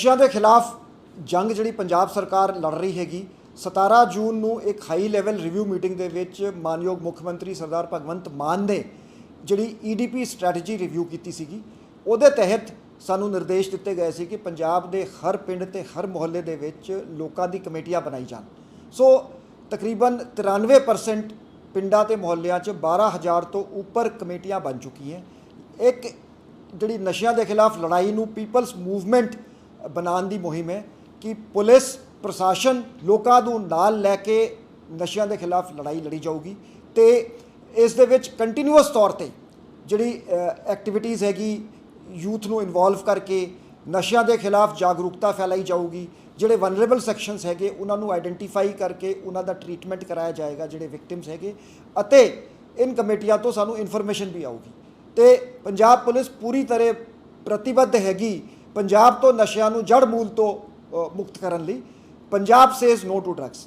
ਨਸ਼ਿਆਂ ਦੇ ਖਿਲਾਫ ਜੰਗ ਜਿਹੜੀ ਪੰਜਾਬ ਸਰਕਾਰ ਲੜ ਰਹੀ ਹੈਗੀ 17 ਜੂਨ ਨੂੰ ਇੱਕ ਹਾਈ ਲੈਵਲ ਰਿਵਿਊ ਮੀਟਿੰਗ ਦੇ ਵਿੱਚ ਮਾਨਯੋਗ ਮੁੱਖ ਮੰਤਰੀ ਸਰਦਾਰ ਭਗਵੰਤ ਮਾਨ ਨੇ ਜਿਹੜੀ ਈਡੀਪੀ ਸਟ੍ਰੈਟਜੀ ਰਿਵਿਊ ਕੀਤੀ ਸੀਗੀ, ਉਹਦੇ ਤਹਿਤ ਸਾਨੂੰ ਨਿਰਦੇਸ਼ ਦਿੱਤੇ ਗਏ ਸੀ ਕਿ ਪੰਜਾਬ ਦੇ ਹਰ ਪਿੰਡ ਤੇ ਹਰ ਮੁਹੱਲੇ ਦੇ ਵਿੱਚ ਲੋਕਾਂ ਦੀ ਕਮੇਟੀਆਂ ਬਣਾਈ ਜਾਣ। ਸੋ ਤਕਰੀਬਨ 93% ਪਿੰਡਾਂ ਤੇ ਮੁਹੱਲਿਆਂ 'ਚ 12000 ਤੋਂ ਉੱਪਰ ਕਮੇਟੀਆਂ ਬਣ ਚੁੱਕੀਆਂ। ਇੱਕ ਜਿਹੜੀ ਨਸ਼ਿਆਂ ਦੇ ਖਿਲਾਫ ਲੜਾਈ ਨੂੰ ਪੀਪਲਸ ਮੂਵਮੈਂਟ ਬਣਾਉਣ ਦੀ ਮੁਹਿੰਮ ਹੈ ਕਿ ਪੁਲਿਸ, ਪ੍ਰਸ਼ਾਸਨ ਲੋਕਾਂ ਨੂੰ ਨਾਲ ਲੈ ਕੇ ਨਸ਼ਿਆਂ ਦੇ ਖਿਲਾਫ ਲੜਾਈ ਲੜੀ ਜਾਊਗੀ ਤੇ ਇਸ ਦੇ ਵਿੱਚ ਕੰਟੀਨਿਊਸ ਤੌਰ ਤੇ ਜਿਹੜੀ ਐਕਟੀਵਿਟੀਜ਼ ਹੈਗੀ, ਯੂਥ ਨੂੰ ਇਨਵੋਲਵ ਕਰਕੇ ਨਸ਼ਿਆਂ ਦੇ ਖਿਲਾਫ ਜਾਗਰੂਕਤਾ ਫੈਲਾਈ ਜਾਊਗੀ, ਜਿਹੜੇ ਵਨਰੇਬਲ ਸੈਕਸ਼ਨਸ ਹੈਗੇ, ਉਹਨਾਂ ਨੂੰ ਆਈਡੈਂਟੀਫਾਈ ਕਰਕੇ ਉਹਨਾਂ ਦਾ ਟ੍ਰੀਟਮੈਂਟ ਕਰਾਇਆ ਜਾਏਗਾ, ਜਿਹੜੇ ਵਿਕਟਿਮਸ ਹੈਗੇ, ਅਤੇ ਇਨ ਕਮੇਟੀਆਂ ਤੋਂ ਸਾਨੂੰ ਇਨਫੋਰਮੇਸ਼ਨ ਵੀ ਆਊਗੀ। ਤੇ ਪੰਜਾਬ ਪੁਲਿਸ ਪੂਰੀ ਤਰ੍ਹਾਂ ਪ੍ਰਤੀਬੱਧ ਹੈਗੀ ਪੰਜਾਬ ਤੋਂ ਨਸ਼ਿਆਂ ਨੂੰ ਜੜ ਮੂਲ ਤੋਂ ਮੁਕਤ ਕਰਨ ਲਈ Punjab says no to drugs